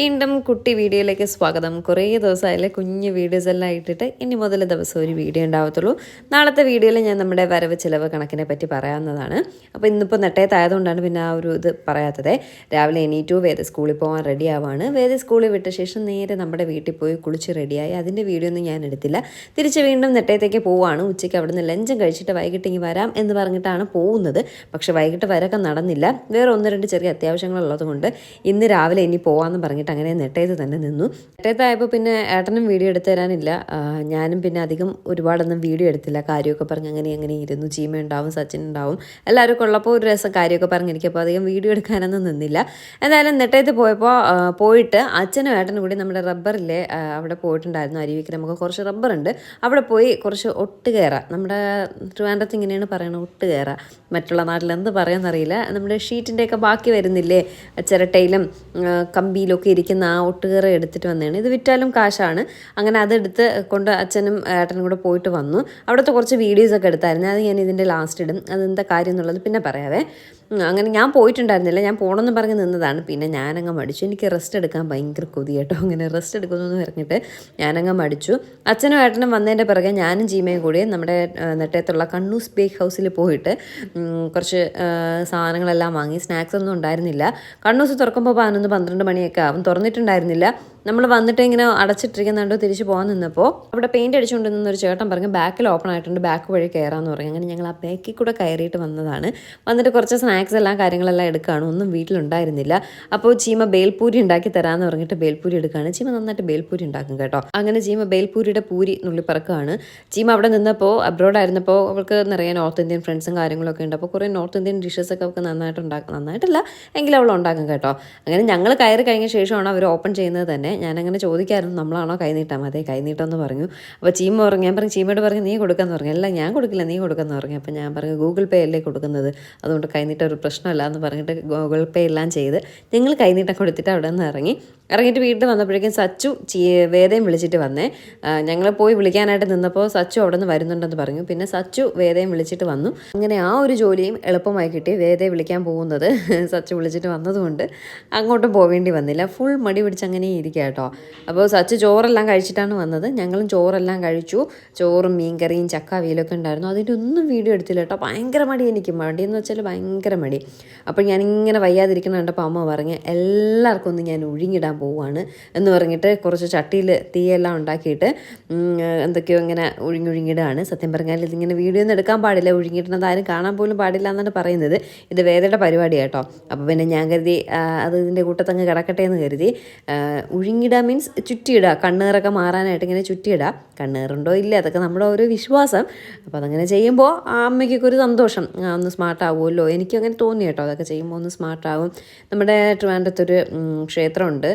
വീണ്ടും കുട്ടി വീഡിയോയിലേക്ക് സ്വാഗതം. കുറേ ദിവസമായാലേ കുഞ്ഞ് വീഡിയോസ് എല്ലാം ഇട്ടിട്ട് ഇനി മുതൽ ദിവസം ഒരു വീഡിയോ ഉണ്ടാവത്തുള്ളൂ. നാളത്തെ വീഡിയോയിൽ ഞാൻ നമ്മുടെ വരവ് ചിലവ് കണക്കിനെ പറ്റി പറയാവുന്നതാണ്. അപ്പോൾ ഇന്നിപ്പോൾ നെട്ടയത്തായതുകൊണ്ടാണ് പിന്നെ ആ ഒരു ഇത് പറയാത്തത്. രാവിലെ എണീറ്റു വേദ സ്കൂളിൽ പോകാൻ റെഡി ആവാണ്. വേദ സ്കൂളിൽ വിട്ട ശേഷം നേരെ നമ്മുടെ വീട്ടിൽ പോയി കുളിച്ച് റെഡിയായി അതിന്റെ വീഡിയോ ഒന്നും ഞാൻ എടുത്തില്ല. തിരിച്ച് വീണ്ടും നെട്ടയത്തേക്ക് പോവാണ്. ഉച്ചയ്ക്ക് അവിടെ നിന്ന് ലഞ്ചും കഴിച്ചിട്ട് വൈകിട്ട് ഇനി വരാം എന്ന് പറഞ്ഞിട്ടാണ് പോകുന്നത്. പക്ഷേ വൈകിട്ട് വരൊക്കെ നടന്നില്ല. വേറെ ഒന്ന് രണ്ട് ചെറിയ അത്യാവശ്യങ്ങളുള്ളത് കൊണ്ട് ഇന്ന് രാവിലെ ഇനി പോകാമെന്ന് പറഞ്ഞിട്ട് അങ്ങനെ നെട്ടയത്ത് തന്നെ നിന്നു. നെട്ടയത്തായപ്പോൾ പിന്നെ ഏട്ടനും വീഡിയോ എടുത്തു തരാനില്ല. ഞാനും പിന്നെ അധികം ഒരുപാടൊന്നും വീഡിയോ എടുത്തില്ല. കാര്യമൊക്കെ പറഞ്ഞ് അങ്ങനെ അങ്ങനെ ഇരുന്നു. ചീമ ഉണ്ടാവും സച്ചിൻ ഉണ്ടാവും. കൊള്ളപ്പോൾ ഉള്ളപ്പോൾ ഒരു രസം കാര്യമൊക്കെ പറഞ്ഞിരിക്കും അധികം വീഡിയോ എടുക്കാനൊന്നും നിന്നില്ല. എന്തായാലും നെട്ടയത്ത് പോയപ്പോൾ പോയിട്ട് അച്ഛനും ഏട്ടനും കൂടി നമ്മുടെ റബ്ബറിലെ അവിടെ പോയിട്ടുണ്ടായിരുന്നു അരുവിക്ക് നമുക്ക് കുറച്ച് റബ്ബറുണ്ട് അവിടെ പോയി കുറച്ച് ഒട്ട് കയറാം. നമ്മുടെ ട്രിവാൻഡ്രത്ത് ഇങ്ങനെയാണ് പറയുന്നത് ഒട്ട് കയറാം. മറ്റുള്ള നാട്ടിൽ എന്ത് പറയാമെന്നറിയില്ല നമ്മുടെ ഷീറ്റിന്റെയൊക്കെ ബാക്കി വരുന്നില്ലേ ചിരട്ടയിലും കമ്പിയിലൊക്കെ ഇരിക്കുന്ന ആ ഒട്ടുകയറ എടുത്തിട്ട് വന്നതാണ്. ഇത് വിറ്റാലും കാശാണ്. അങ്ങനെ അതെടുത്ത് കൊണ്ട് അച്ഛനും ഏട്ടനും കൂടെ പോയിട്ട് വന്നു. അവിടുത്തെ കുറച്ച് വീഡിയോസൊക്കെ എടുത്തായിരുന്നു. അത് ഞാൻ ഇതിന്റെ ലാസ്റ്റ് ഇടും. അതെന്താ കാര്യം എന്നുള്ളത് പിന്നെ പറയാവേ. അങ്ങനെ ഞാൻ പോയിട്ടുണ്ടായിരുന്നില്ല. ഞാൻ പോകണമെന്ന് പറഞ്ഞ് നിന്നതാണ്. പിന്നെ ഞാനങ്ങ് മടിച്ചു. എനിക്ക് റെസ്റ്റ് എടുക്കാൻ ഭയങ്കര കൊതി കേട്ടോ. അങ്ങനെ റെസ്റ്റ് എടുക്കുന്നു പറഞ്ഞിട്ട് ഞാനങ്ങ് മടിച്ചു. അച്ഛനും ഏട്ടനും വന്നതിന്റെ പിറകെ ഞാനും ജീമയും കൂടി നമ്മുടെ നെട്ടയത്തുള്ള കണ്ണൂസ് ബേക്ക് ഹൗസിൽ പോയിട്ട് കുറച്ച് സാധനങ്ങളെല്ലാം വാങ്ങി സ്നാക്സ് ഒന്നും ഉണ്ടായിരുന്നില്ല. കണ്ണൂസ് തുറക്കുമ്പോൾ പതിനൊന്ന് പന്ത്രണ്ട് മണിയൊക്കെ ആവും. തുറന്നിട്ടുണ്ടായിരുന്നില്ല. നമ്മൾ വന്നിട്ട് ഇങ്ങനെ അടച്ചിട്ടിരിക്കുന്നുണ്ട് തിരിച്ച് പോകാൻ നിന്നപ്പോൾ അവിടെ പെയിന്റ് അടിച്ചുകൊണ്ട് നിന്ന ഒരു ചേട്ടൻ പറഞ്ഞു ബാക്കിൽ ഓപ്പൺ ആയിട്ടുണ്ട് ബാക്ക് വഴി കയറാമെന്ന് പറഞ്ഞു. അങ്ങനെ ഞങ്ങൾ ആ ബാക്കിൽ കൂടെ കയറിയിട്ട് വന്നതാണ്. വന്നിട്ട് കുറച്ച് സ്നാക്സ് എല്ലാം കാര്യങ്ങളെല്ലാം എടുക്കുകയാണ് ഒന്നും വീട്ടിലുണ്ടായിരുന്നില്ല. അപ്പോൾ ചീമ ബേൽപൂരി ഉണ്ടാക്കി തരാമെന്ന് പറഞ്ഞിട്ട് ബേൽപൂരി എടുക്കുകയാണ്. ചീമ നന്നായിട്ട് ബേൽപൂരി ഉണ്ടാക്കും കേട്ടോ. അങ്ങനെ ചീമ ബേൽപൂരിയുടെ പൂരി നുള്ളിപ്പറക്കുകയാണ് ചീമ അവിടെ നിന്നപ്പോൾ അബ്രോഡ് ആയിരുന്നപ്പോൾ അവൾക്ക് നിറയെ നോർത്ത് ഇന്ത്യൻ ഫ്രണ്ട്സും കാര്യങ്ങളൊക്കെ ഉണ്ട്. അപ്പോൾ കുറേ നോർത്ത് ഇന്ത്യൻ ഡിഷസ് ഒക്കെ അവൾക്ക് നന്നായിട്ട് ഉണ്ടാക്കും. നന്നായിട്ടല്ല എങ്കിലും അവൾ ഉണ്ടാക്കും കേട്ടോ. അങ്ങനെ ഞങ്ങൾ കയറി കഴിഞ്ഞ ശേഷമാണ് അവർ ഓപ്പൺ ചെയ്യുന്നത് തന്നെ. ഞാനങ്ങനെ ചോദിക്കായിരുന്നു നമ്മളാണോ കൈ നീട്ടാം അതെ പറഞ്ഞു. അപ്പോൾ ചീമ പറഞ്ഞു ഞാൻ പറഞ്ഞു ചീമയോട് പറഞ്ഞു നീ കൊടുക്കാന്ന് പറഞ്ഞു. അല്ല ഞാൻ കൊടുക്കില്ല നീ കൊടുക്കാമെന്ന് പറഞ്ഞു. അപ്പോൾ ഞാൻ പറഞ്ഞു ഗൂഗിൾ പേ അല്ലേ കൊടുക്കുന്നത്? അതുകൊണ്ട് കൈനീട്ട ഒരു പ്രശ്നമല്ല എന്ന് പറഞ്ഞിട്ട് ഗൂഗിൾ പേ എല്ലാം ചെയ്ത് ഞങ്ങൾ കൈനീട്ടം കൊടുത്തിട്ട് അവിടെ നിന്ന് ഇറങ്ങി. ഇറങ്ങിയിട്ട് വീട്ടിൽ വന്നപ്പോഴേക്കും സച്ചു വേദയും വിളിച്ചിട്ട് വന്നേ. ഞങ്ങൾ പോയി വിളിക്കാനായിട്ട് നിന്നപ്പോൾ സച്ചു അവിടെ നിന്ന് വരുന്നുണ്ടെന്ന് പറഞ്ഞു. പിന്നെ സച്ചു വേദയും വിളിച്ചിട്ട് വന്നു. അങ്ങനെ ആ ഒരു ജോലിയും എളുപ്പമായി കിട്ടി. വേദയെ വിളിക്കാൻ പോകുന്നത് സച്ചു വിളിച്ചിട്ട് വന്നതുകൊണ്ട് അങ്ങോട്ടും പോവേണ്ടി വന്നില്ല. ഫുൾ മടി പിടിച്ച് അങ്ങനെ ഇരിക്കുക കേട്ടോ. അപ്പോൾ സച്ച് ചോറെല്ലാം കഴിച്ചിട്ടാണ് വന്നത്. ഞങ്ങളും ചോറെല്ലാം കഴിച്ചു. ചോറും മീൻകറിയും ചക്ക വീലൊക്കെ ഉണ്ടായിരുന്നു. അതിന്റെ ഒന്നും വീഡിയോ എടുത്തില്ല കേട്ടോ. ഭയങ്കര മടി എനിക്ക്. മടി എന്ന് വെച്ചാൽ ഭയങ്കര മടി. അപ്പോൾ ഞാനിങ്ങനെ വയ്യാതിരിക്കുന്ന കണ്ടപ്പോൾ അമ്മ പറഞ്ഞ് എല്ലാവർക്കും ഒന്ന് ഞാൻ ഒഴുങ്ങിടാൻ പോവുകയാണ് എന്ന് പറഞ്ഞിട്ട് കുറച്ച് ചട്ടിയിൽ തീയെല്ലാം ഉണ്ടാക്കിയിട്ട് എന്തൊക്കെയോ ഇങ്ങനെ ഒഴുങ്ങൊഴുങ്ങിയിടാണ് സത്യം പറഞ്ഞാൽ ഇതിങ്ങനെ വീഡിയോ ഒന്നും എടുക്കാൻ പാടില്ല. ഒഴുങ്ങിയിടുന്നത് ആരും കാണാൻ പോലും പാടില്ല എന്നാണ് പറയുന്നത്. ഇത് വേദയുടെ പരിപാടി കേട്ടോ. അപ്പോൾ പിന്നെ ഞാൻ കരുതി അത് ഇതിന്റെ കൂട്ടത്തങ്ങ് കിടക്കട്ടെ എന്ന് കരുതി ഒഴുങ്ങിടുക മീൻസ് ചുറ്റിയിടുക കണ്ണേറൊക്കെ മാറാനായിട്ട് ഇങ്ങനെ ചുറ്റിയിടുക കണ്ണേറുണ്ടോ ഇല്ല? അതൊക്കെ നമ്മുടെ ഒരു വിശ്വാസം. അപ്പോൾ അതങ്ങനെ ചെയ്യുമ്പോൾ ആ അമ്മയ്ക്കൊക്കെ ഒരു സന്തോഷം. ഒന്ന് സ്മാർട്ട് ആവുമല്ലോ. എനിക്കും അങ്ങനെ തോന്നി കേട്ടോ. അതൊക്കെ ചെയ്യുമ്പോൾ ഒന്ന് സ്മാർട്ട് ആവും. നമ്മുടെ ട്രിവാൻഡ്രത്തൊരു ക്ഷേത്രമുണ്ട്.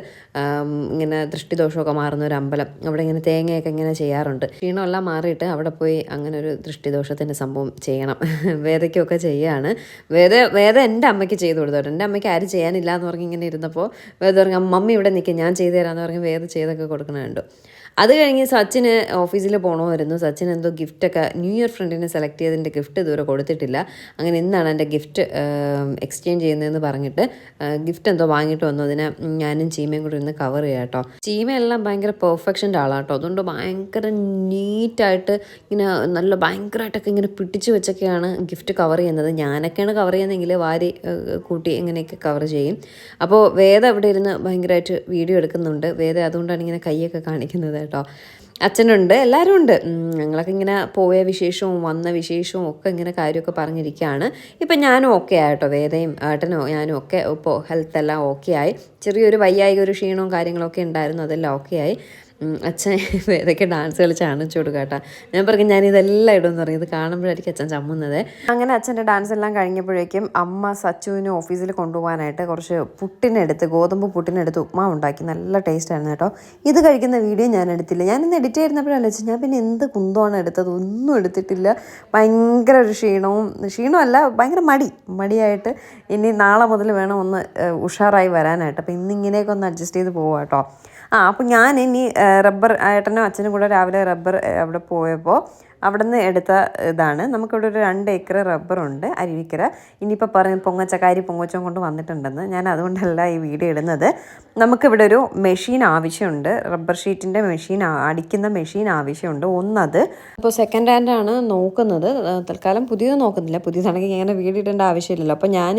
ഇങ്ങനെ ദൃഷ്ടിദോഷമൊക്കെ മാറുന്ന ഒരു അമ്പലം. അവിടെ ഇങ്ങനെ തേങ്ങയൊക്കെ ഇങ്ങനെ ചെയ്യാറുണ്ട്. ക്ഷീണമെല്ലാം മാറിയിട്ട് അവിടെ പോയി അങ്ങനെ ഒരു ദൃഷ്ടിദോഷത്തിന്റെ സംഭവം ചെയ്യണം. വേദയ്ക്കൊക്കെ ചെയ്യാണ്. വേദ വേദ എന്റെ അമ്മയ്ക്ക് ചെയ്തു കൊടുത്തോട്ടെ എന്റെ അമ്മയ്ക്ക് ആരും ചെയ്യാനില്ല എന്ന് പറഞ്ഞ് ഇങ്ങനെ ഇരുന്നപ്പോൾ വേദ പറഞ്ഞു മമ്മി ഇവിടെ നിൽക്കും ഞാൻ ചെയ്തു തരാമെന്ന് പറഞ്ഞ് വേദ ചെയ്തൊക്കെ കൊടുക്കണ കണ്ടു. അത് കഴിഞ്ഞ് സച്ചിന് ഓഫീസിൽ പോകണമായിരുന്നു സച്ചിൻ എന്തോ ഗിഫ്റ്റൊക്കെ ന്യൂ ഇയർ ഫ്രണ്ടിനെ സെലക്ട് ചെയ്തതിന്റെ ഗിഫ്റ്റ് ഇതുവരെ കൊടുത്തിട്ടില്ല. അങ്ങനെ ഇന്നാണ് എന്റെ ഗിഫ്റ്റ് എക്സ്ചേഞ്ച് ചെയ്യുന്നതെന്ന് പറഞ്ഞിട്ട് ഗിഫ്റ്റ് എന്തോ വാങ്ങിയിട്ട് വന്നു. അതിനെ ഞാനും ചീമയും കൂടി ഇരുന്ന് കവർ ചെയ്യാം കേട്ടോ. ചീമയെല്ലാം ഭയങ്കര പെർഫെക്ഷന്റെ ആളാണ് കേട്ടോ അതുകൊണ്ട് ഭയങ്കര നീറ്റായിട്ട് ഇങ്ങനെ നല്ല ഭയങ്കരമായിട്ടൊക്കെ ഇങ്ങനെ പിടിച്ചു വെച്ചൊക്കെയാണ് ഗിഫ്റ്റ് കവർ ചെയ്യുന്നത്. ഞാനൊക്കെയാണ് കവർ ചെയ്യുന്നതെങ്കിൽ വാരി കൂട്ടി ഇങ്ങനെയൊക്കെ കവർ ചെയ്യും. അപ്പോൾ വേദ അവിടെ ഇരുന്ന് ഭയങ്കരമായിട്ട് വീഡിയോ എടുക്കുന്നുണ്ട്. വേദ അതുകൊണ്ടാണ് ഇങ്ങനെ കൈയൊക്കെ കാണിക്കുന്നത് കേട്ടോ. അച്ഛനുണ്ട് എല്ലാവരും ഉണ്ട് ഞങ്ങളൊക്കെ ഇങ്ങനെ പോയ വിശേഷവും വന്ന വിശേഷവും ഒക്കെ ഇങ്ങനെ കാര്യമൊക്കെ പറഞ്ഞിരിക്കുകയാണ്. ഇപ്പം ഞാനും ഓക്കെ ആയിട്ടോ വേദയും ഏട്ടനോ ഞാനും ഒക്കെ ഇപ്പോൾ ഹെൽത്ത് എല്ലാം ഓക്കെ ആയി. ചെറിയൊരു വയ്യായിക ഒരു ക്ഷീണവും കാര്യങ്ങളൊക്കെ ഉണ്ടായിരുന്നു അതെല്ലാം ഓക്കെ ആയി. അച്ഛൻ ഏതൊക്കെ ഡാൻസ് കളിച്ച് കാണിച്ചു കൊടുക്കുക കേട്ടോ. ഞാൻ പറഞ്ഞു ഞാൻ ഇതെല്ലാം ഇടുമെന്ന് പറയും. ഇത് കാണുമ്പോഴായിരിക്കും അച്ഛൻ ചമ്മുന്നത്. അങ്ങനെ അച്ഛന്റെ ഡാൻസ് എല്ലാം കഴിഞ്ഞപ്പോഴേക്കും അമ്മ സച്ചുവിനെ ഓഫീസിൽ കൊണ്ടുപോകാനായിട്ട് കുറച്ച് പുട്ടിനെടുത്ത് ഗോതമ്പ് പുട്ടിനെടുത്ത് ഉപ്മാവ് ഉണ്ടാക്കി. നല്ല ടേസ്റ്റ് ആയിരുന്നു കേട്ടോ. ഇത് കഴിക്കുന്ന വീഡിയോ ഞാൻ എടുത്തില്ല. ഞാൻ ഇന്ന് എഡിറ്റ് ചെയ്യുന്നപ്പോഴല്ല വെച്ചാൽ ഞാൻ പിന്നെ എന്ത് കുന്തമാണ് എടുത്തത്? ഒന്നും എടുത്തിട്ടില്ല. ഭയങ്കര ഒരു ക്ഷീണവും ക്ഷീണമല്ല ഭയങ്കര മടി. മടിയായിട്ട് ഇനി നാളെ മുതൽ വേണം ഒന്ന് ഉഷാറായി വരാനായിട്ട്. അപ്പോൾ ഇന്നിങ്ങനെയൊക്കെ ഒന്ന് അഡ്ജസ്റ്റ് ചെയ്ത് പോവാം കേട്ടോ. ആ അപ്പോൾ ഞാൻ ഇനി റബ്ബർ ഏട്ടനും അച്ഛനും കൂടെ രാവിലെ റബ്ബർ അവിടെ പോയപ്പോൾ അവിടെ നിന്ന് എടുത്ത ഇതാണ്. നമുക്കിവിടെ ഒരു രണ്ട് ഏക്കർ റബ്ബറുണ്ട് അരുവിക്കര. ഇനിയിപ്പോൾ പറയും പൊങ്ങച്ചക്കാരി പൊങ്ങച്ചം കൊണ്ട് വന്നിട്ടുണ്ടെന്ന്. ഞാൻ അതുകൊണ്ടല്ല ഈ വീഡിയോ ഇടുന്നത്. നമുക്കിവിടെ ഒരു മെഷീൻ ആവശ്യമുണ്ട്. റബ്ബർ ഷീറ്റിന്റെ മെഷീൻ അടിക്കുന്ന മെഷീൻ ആവശ്യമുണ്ട്. ഒന്നത് ഇപ്പോൾ സെക്കൻഡ് ഹാൻഡാണ് നോക്കുന്നത്. തൽക്കാലം പുതിയത് നോക്കുന്നില്ല. പുതിയതാണെങ്കിൽ ഇങ്ങനെ വീഡിയോ ഇടേണ്ട ആവശ്യമില്ലല്ലോ. അപ്പോൾ ഞാൻ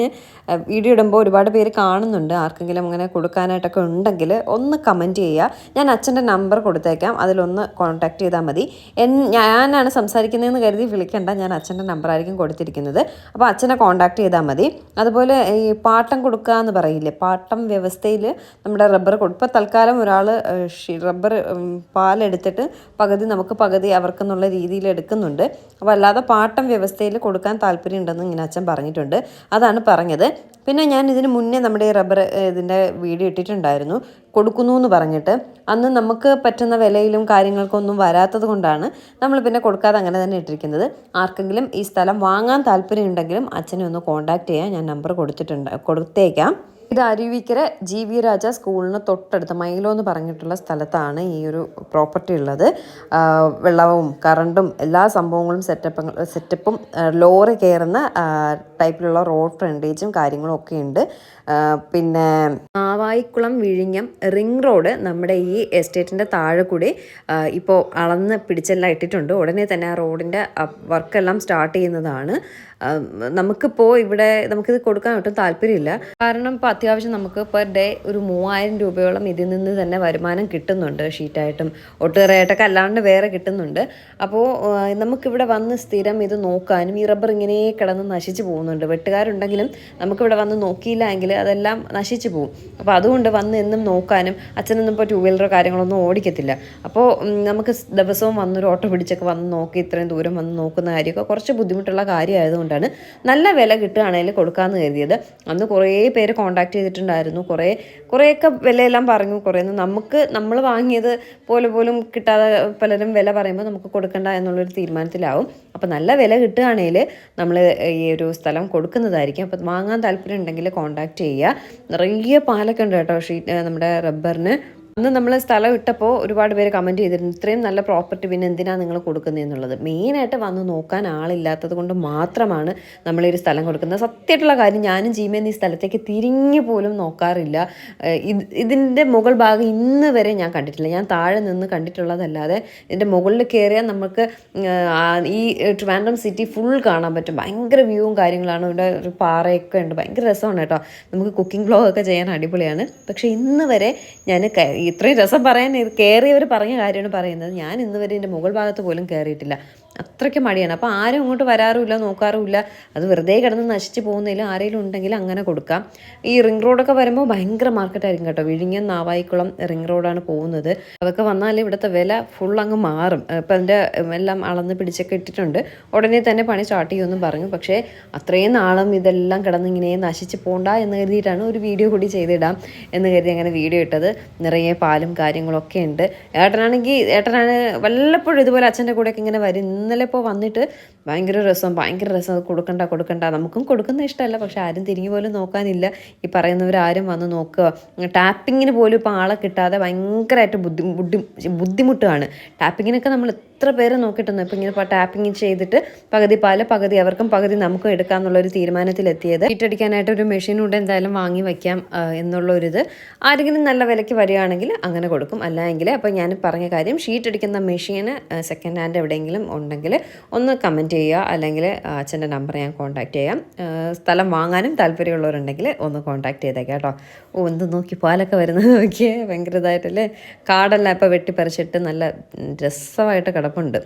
വീഡിയോ ഇടുമ്പോൾ ഒരുപാട് പേര് കാണുന്നുണ്ട്. ആർക്കെങ്കിലും അങ്ങനെ കൊടുക്കാനായിട്ടൊക്കെ ഉണ്ടെങ്കിൽ ഒന്ന് കമന്റ് ചെയ്യുക. ഞാൻ അച്ഛന്റെ നമ്പർ കൊടുത്തേക്കാം. അതിലൊന്ന് കോൺടാക്ട് ചെയ്താൽ മതി. ഞാനാണ് സംസാരിക്കുന്നതെന്ന് കരുതി വിളിക്കണ്ട. ഞാൻ അച്ഛന്റെ നമ്പറായിരിക്കും കൊടുത്തിരിക്കുന്നത്. അപ്പോൾ അച്ഛനെ കോൺടാക്ട് ചെയ്താൽ മതി. അതുപോലെ ഈ പാട്ടം കൊടുക്കുക എന്ന് പറയില്ലേ? പാട്ടം വ്യവസ്ഥയിൽ നമ്മുടെ റബ്ബർ ഇപ്പോൾ തൽക്കാലം ഒരാൾ റബ്ബർ പാലെടുത്തിട്ട് പകുതി നമുക്ക് പകുതി അവർക്കെന്നുള്ള രീതിയിൽ എടുക്കുന്നുണ്ട്. അപ്പോൾ അല്ലാതെ പാട്ടം വ്യവസ്ഥയിൽ കൊടുക്കാൻ താല്പര്യമുണ്ടെന്ന് ഇങ്ങനെ അച്ഛൻ പറഞ്ഞിട്ടുണ്ട്. അതാണ് പറഞ്ഞത്. പിന്നെ ഞാൻ ഇതിന് മുന്നേ നമ്മുടെ ഈ റബ്ബർ ഇതിന്റെ വീഡിയോ ഇട്ടിട്ടുണ്ടായിരുന്നു. കൊടുക്കുന്നു എന്ന് പറഞ്ഞിട്ട് അന്ന് നമുക്ക് പറ്റുന്ന വിലയിലും കാര്യങ്ങൾക്കൊന്നും വരാത്തത് കൊണ്ടാണ് നമ്മൾ പിന്നെ കൊടുക്കാതെ അങ്ങനെ തന്നെ ഇട്ടിരിക്കുന്നത്. ആർക്കെങ്കിലും ഈ സ്ഥലം വാങ്ങാൻ താല്പര്യമുണ്ടെങ്കിലും അച്ഛനെ ഒന്ന് കോൺടാക്റ്റ് ചെയ്യാൻ ഞാൻ നമ്പർ കൊടുത്തിട്ടുണ്ട് കൊടുത്തേക്കാം. ഇത് അരുവിക്കര ജി വി രാജ സ്കൂളിന് തൊട്ടടുത്ത് മൈലോ എന്ന് പറഞ്ഞിട്ടുള്ള സ്ഥലത്താണ് ഈ ഒരു പ്രോപ്പർട്ടി ഉള്ളത്. വെള്ളവും കറണ്ടും എല്ലാ സംഭവങ്ങളും സെറ്റപ്പ് സെറ്റപ്പും ലോറി കയറുന്ന ടൈപ്പിലുള്ള റോഡ് ഫ്രണ്ടേജും കാര്യങ്ങളും ഒക്കെ ഉണ്ട്. പിന്നെ ആവായിക്കുളം വിഴിഞ്ഞം റിംഗ് റോഡ് നമ്മുടെ ഈ എസ്റ്റേറ്റിന്റെ താഴെ കൂടി ഇപ്പോൾ അളന്ന് പിടിച്ചെല്ലാം ഇട്ടിട്ടുണ്ട്. ഉടനെ തന്നെ ആ റോഡിന്റെ വർക്കെല്ലാം സ്റ്റാർട്ട് ചെയ്യുന്നതാണ്. നമുക്കിപ്പോൾ ഇവിടെ നമുക്കിത് കൊടുക്കാൻ ഒട്ടും താല്പര്യമില്ല. കാരണം ഇപ്പോൾ അത്യാവശ്യം നമുക്ക് പെർ ഡേ ഒരു മൂവായിരം രൂപയോളം ഇതിൽ നിന്ന് തന്നെ വരുമാനം കിട്ടുന്നുണ്ട് ഷീറ്റായിട്ടും. ഒട്ടേറെയായിട്ടൊക്കെ അല്ലാണ്ട് വേറെ കിട്ടുന്നുണ്ട്. അപ്പോൾ നമുക്കിവിടെ വന്ന് സ്ഥിരം ഇത് നോക്കാനും ഈ റബ്ബർ ഇങ്ങനെ കിടന്ന് നശിച്ചു പോകുന്നുണ്ട്. വെട്ടുകാരുണ്ടെങ്കിലും നമുക്കിവിടെ വന്ന് നോക്കിയില്ല എങ്കിൽ അതെല്ലാം നശിച്ചു പോകും. അപ്പോൾ അതുകൊണ്ട് വന്ന് എന്നും നോക്കാനും അച്ഛനൊന്നും ഇപ്പോൾ ടൂ വീലറോ കാര്യങ്ങളൊന്നും ഓടിക്കത്തില്ല. അപ്പോൾ നമുക്ക് ദിവസവും വന്നൊരു ഓട്ടോ പിടിച്ചൊക്കെ വന്ന് നോക്കി ഇത്രയും ദൂരം വന്ന് നോക്കുന്ന കാര്യമൊക്കെ കുറച്ച് ബുദ്ധിമുട്ടുള്ള കാര്യമായതുകൊണ്ടാണ് നല്ല വില കിട്ടുകയാണെങ്കിൽ കൊടുക്കാമെന്ന് കരുതിയത്. അന്ന് കുറേ പേര് കോൺടാക്ട് ചെയ്തിട്ടുണ്ടായിരുന്നു. കുറേ കുറേയൊക്കെ വിലയെല്ലാം പറഞ്ഞു. കുറേ നമുക്ക് നമ്മൾ വാങ്ങിയത് പോലെ പോലും കിട്ടാതെ പലരും വില പറയുമ്പോൾ നമുക്ക് കൊടുക്കണ്ട എന്നുള്ളൊരു തീരുമാനത്തിലാവും. അപ്പോൾ നല്ല വില കിട്ടുകയാണെങ്കിൽ നമ്മൾ ഈ ഒരു സ്ഥലം കൊടുക്കുന്നതായിരിക്കും. അപ്പോൾ വാങ്ങാൻ താല്പര്യം ഉണ്ടെങ്കിൽ കോൺടാക്ട് ചെയ്യുക. നിറയെ പാലൊക്കെ ഉണ്ട് കേട്ടോ ഷീറ്റ് നമ്മുടെ റബ്ബറിന്. അന്ന് നമ്മൾ സ്ഥലം ഇട്ടപ്പോൾ ഒരുപാട് പേര് കമന്റ് ചെയ്തിരുന്നു ഇത്രയും നല്ല പ്രോപ്പർട്ടി പിന്നെ എന്തിനാണ് നിങ്ങൾ കൊടുക്കുന്നത് എന്നുള്ളത്. മെയിനായിട്ട് വന്ന് നോക്കാൻ ആളില്ലാത്തത് കൊണ്ട് മാത്രമാണ് ഒരു സ്ഥലം കൊടുക്കുന്നത്. സത്യമായിട്ടുള്ള കാര്യം ഞാനും ജീമേന്ന് ഈ സ്ഥലത്തേക്ക് തിരിഞ്ഞു പോലും നോക്കാറില്ല. ഇതിന്റെ മുകൾ ഭാഗം ഇന്ന് വരെ ഞാൻ കണ്ടിട്ടില്ല. ഞാൻ താഴെ നിന്ന് കണ്ടിട്ടുള്ളതല്ലാതെ ഇതിന്റെ മുകളിൽ കയറിയാൽ നമുക്ക് ഈ ട്രിവാൻഡ്രം സിറ്റി ഫുൾ കാണാൻ പറ്റും. ഭയങ്കര വ്യൂവും കാര്യങ്ങളാണ്. ഇവിടെ ഒരു പാറയൊക്കെ ഉണ്ട്. ഭയങ്കര രസമാണ് കേട്ടോ. നമുക്ക് കുക്കിംഗ് ബ്ലോഗൊക്കെ ചെയ്യാൻ അടിപൊളിയാണ്. പക്ഷേ ഇന്ന് വരെ ഞാൻ ഇത്രയും രസം പറയാൻ കയറിയവർ പറഞ്ഞ കാര്യമാണ് പറയുന്നത്. ഞാൻ ഇന്നുവരെ എന്റെ മുകൾ ഭാഗത്ത് പോലും കയറിയിട്ടില്ല. അത്രയ്ക്ക് മടിയാണ്. അപ്പോൾ ആരും ഇങ്ങോട്ട് വരാറുമില്ല നോക്കാറുമില്ല. അത് വെറുതെ കിടന്ന് നശിച്ച് പോകുന്നതിൽ ആരെങ്കിലും ഉണ്ടെങ്കിൽ അങ്ങനെ കൊടുക്കാം. ഈ റിംഗ് റോഡൊക്കെ വരുമ്പോൾ ഭയങ്കര മാർക്കറ്റായിരിക്കും കേട്ടോ. വിഴിഞ്ഞം നാവായിക്കുളം റിംഗ് റോഡാണ് പോകുന്നത്. അതൊക്കെ വന്നാൽ ഇവിടുത്തെ വില ഫുൾ അങ്ങ് മാറും. ഇപ്പം അതിന്റെ എല്ലാം അളന്ന് പിടിച്ചൊക്കെ ഇട്ടിട്ടുണ്ട്. ഉടനെ തന്നെ പണി സ്റ്റാർട്ട് ചെയ്യുമെന്നും പറഞ്ഞു. പക്ഷേ അത്രയും നാളും ഇതെല്ലാം കിടന്ന് ഇങ്ങനെ നശിച്ച് പോണ്ട എന്ന് കരുതിയിട്ടാണ് ഒരു വീഡിയോ കൂടി ചെയ്തിടാം എന്ന് കരുതി അങ്ങനെ വീഡിയോ ഇട്ടത്. നിറയെ പാലും കാര്യങ്ങളൊക്കെ ഉണ്ട്. ഏട്ടനാണെങ്കിൽ ഏട്ടനാണ് വല്ലപ്പോഴും ഇതുപോലെ അച്ഛന്റെ കൂടെയൊക്കെ ഇങ്ങനെ വരും ഇന്നലെ ഇപ്പോൾ വന്നിട്ട് ഭയങ്കര രസം ഭയങ്കര രസം. അത് കൊടുക്കണ്ട കൊടുക്കണ്ട. നമുക്കും കൊടുക്കുന്ന ഇഷ്ടമല്ല പക്ഷെ ആരും തിരിഞ്ഞു പോലും നോക്കാനില്ല. ഈ പറയുന്നവർ ആരും വന്ന് നോക്കുക. ടാപ്പിങ്ങിന് പോലും ഇപ്പോൾ ആളെ കിട്ടാതെ ഭയങ്കരമായിട്ട് ബുദ്ധി ബുദ്ധി ബുദ്ധിമുട്ടാണ്. ടാപ്പിങ്ങിനൊക്കെ നമ്മൾ എത്ര പേരെ നോക്കിയിട്ടുണ്ട് ഇപ്പം ഇങ്ങനെ ടാപ്പിംഗ് ചെയ്തിട്ട് പകുതി പാൽ പകുതി അവർക്കും പകുതി നമുക്കും എടുക്കാമെന്നുള്ളൊരു തീരുമാനത്തിലെത്തിയത്. ഹീറ്റടിക്കാനായിട്ട് ഒരു മെഷീൻ കൂടെ എന്തായാലും വാങ്ങി വയ്ക്കാം എന്നുള്ളൊരിത്. ആരെങ്കിലും നല്ല വിലയ്ക്ക് വരികയാണെങ്കിൽ അങ്ങനെ കൊടുക്കും. അല്ലെങ്കിൽ അപ്പോൾ ഞാൻ പറഞ്ഞ കാര്യം ഷീറ്റ് അടിക്കുന്ന മെഷീന് സെക്കൻഡ് ഹാൻഡ് എവിടെയെങ്കിലും ഉണ്ടെങ്കിൽ ഒന്ന് കമന്റ് ചെയ്യുക. അല്ലെങ്കിൽ അച്ഛന്റെ നമ്പർ ഞാൻ കോൺടാക്റ്റ് ചെയ്യാം. സ്ഥലം വാങ്ങാനും താല്പര്യമുള്ളവരുണ്ടെങ്കിൽ ഒന്ന് കോൺടാക്ട് ചെയ്തേക്കാം കേട്ടോ. ഓ എന്ത് നോക്കി പാലൊക്കെ വരുന്നത് നോക്കിയേ. ഭയങ്കര ഇതായിട്ടല്ലേ. കാടെല്ലാം ഇപ്പോൾ വെട്ടിപ്പറിച്ചിട്ട് നല്ല രസമായിട്ട് രസമായിട്ട് കിടപ്പുണ്ട്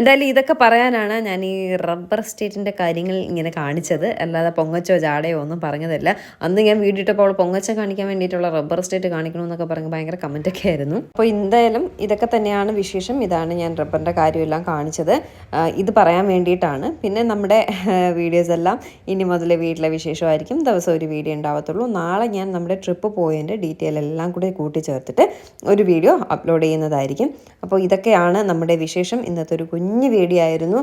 എന്തായാലും ഇതൊക്കെ പറയാനാണ് ഞാൻ ഈ റബ്ബർ സ്റ്റേറ്റിന്റെ കാര്യങ്ങൾ ഇങ്ങനെ കാണിച്ചത്. അല്ലാതെ പൊങ്ങച്ചോ ജാടയോ ഒന്നും പറഞ്ഞതല്ല. അന്ന് ഞാൻ വീഡിയോ ഇട്ടപ്പോൾ പൊങ്ങച്ച കാണിക്കാൻ വേണ്ടിയിട്ടുള്ള റബ്ബർ സ്റ്റേറ്റ് കാണിക്കണമെന്നൊക്കെ പറഞ്ഞ് ഭയങ്കര കമന്റൊക്കെ ആയിരുന്നു. അപ്പോൾ എന്തായാലും ഇതൊക്കെ തന്നെയാണ് വിശേഷം. ഇതാണ് ഞാൻ റബ്ബറിന്റെ കാര്യമെല്ലാം കാണിച്ചത്. ഇത് പറയാൻ വേണ്ടിയിട്ടാണ്. പിന്നെ നമ്മുടെ വീഡിയോസ് എല്ലാം ഇനി മുതൽ വീട്ടിലെ വിശേഷമായിരിക്കും. ദിവസം ഒരു വീഡിയോ ഉണ്ടാവത്തുള്ളൂ. നാളെ ഞാൻ നമ്മുടെ ട്രിപ്പ് പോയതിന്റെ ഡീറ്റെയിൽ എല്ലാം കൂടി കൂട്ടിച്ചേർത്തിട്ട് ഒരു വീഡിയോ അപ്ലോഡ് ചെയ്യുന്നതായിരിക്കും. അപ്പോൾ ഇതൊക്കെയാണ് നമ്മുടെ വിശേഷം. ഇന്നത്തെ ഒരു വീഡിയോ ആയിരുന്നു.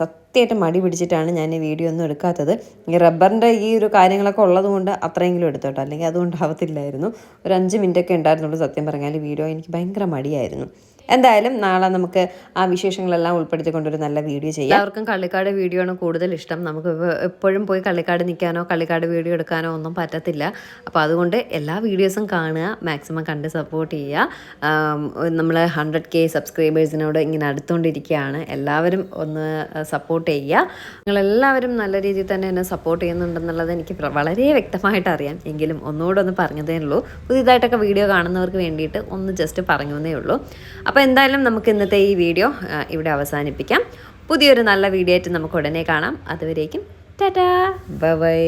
സത്യമായിട്ട് മടി പിടിച്ചിട്ടാണ് ഞാൻ ഈ വീഡിയോ ഒന്നും എടുക്കാത്തത്. ഈ റബ്ബറിന്റെ ഈ ഒരു കാര്യങ്ങളൊക്കെ ഉള്ളതുകൊണ്ട് അത്രയെങ്കിലും എടുത്തോട്ടോ. അല്ലെങ്കിൽ അതുകൊണ്ടാവത്തില്ലായിരുന്നു. ഒരു അഞ്ച് മിനിറ്റൊക്കെ ഉണ്ടായിരുന്നുള്ളൂ സത്യം പറഞ്ഞാൽ വീഡിയോ എനിക്ക് ഭയങ്കര മടിയായിരുന്നു. എന്തായാലും നാളെ നമുക്ക് ആ വിശേഷങ്ങളെല്ലാം ഉൾപ്പെടുത്തിക്കൊണ്ട് ഒരു നല്ല വീഡിയോ ചെയ്യാം. എല്ലാവർക്കും കള്ളിക്കാട് വീഡിയോ ആണ് കൂടുതൽ ഇഷ്ടം. നമുക്ക് എപ്പോഴും പോയി കള്ളിക്കാട് നിൽക്കാനോ കള്ളിക്കാട് വീഡിയോ എടുക്കാനോ ഒന്നും പറ്റത്തില്ല. അപ്പോൾ അതുകൊണ്ട് എല്ലാ വീഡിയോസും കാണുക മാക്സിമം കണ്ട് സപ്പോർട്ട് ചെയ്യുക. നമ്മൾ ഹൺഡ്രഡ് കെ സബ്സ്ക്രൈബേഴ്സിനോട് ഇങ്ങനെ അടുത്തുകൊണ്ടിരിക്കുകയാണ് എല്ലാവരും ഒന്ന് സപ്പോർട്ട് ചെയ്യുക. നിങ്ങളെല്ലാവരും നല്ല രീതിയിൽ തന്നെ എന്നെ സപ്പോർട്ട് ചെയ്യുന്നുണ്ടെന്നുള്ളത് എനിക്ക് വളരെ വ്യക്തമായിട്ട് അറിയാം. എങ്കിലും ഒന്നുകൂടെ ഒന്ന് പറഞ്ഞതേ ഉള്ളൂ. പുതിയതായിട്ടൊക്കെ വീഡിയോ കാണുന്നവർക്ക് വേണ്ടിയിട്ട് ഒന്ന് ജസ്റ്റ് പറഞ്ഞു എന്നേ ഉള്ളൂ എന്തായാലും നമുക്ക് ഇന്നത്തെ ഈ വീഡിയോ ഇവിടെ അവസാനിപ്പിക്കാം. പുതിയൊരു നല്ല വീഡിയോ ആയിട്ട് നമുക്ക് ഉടനെ കാണാം. അതുവരേക്കും ടാറ്റാ ബൈ.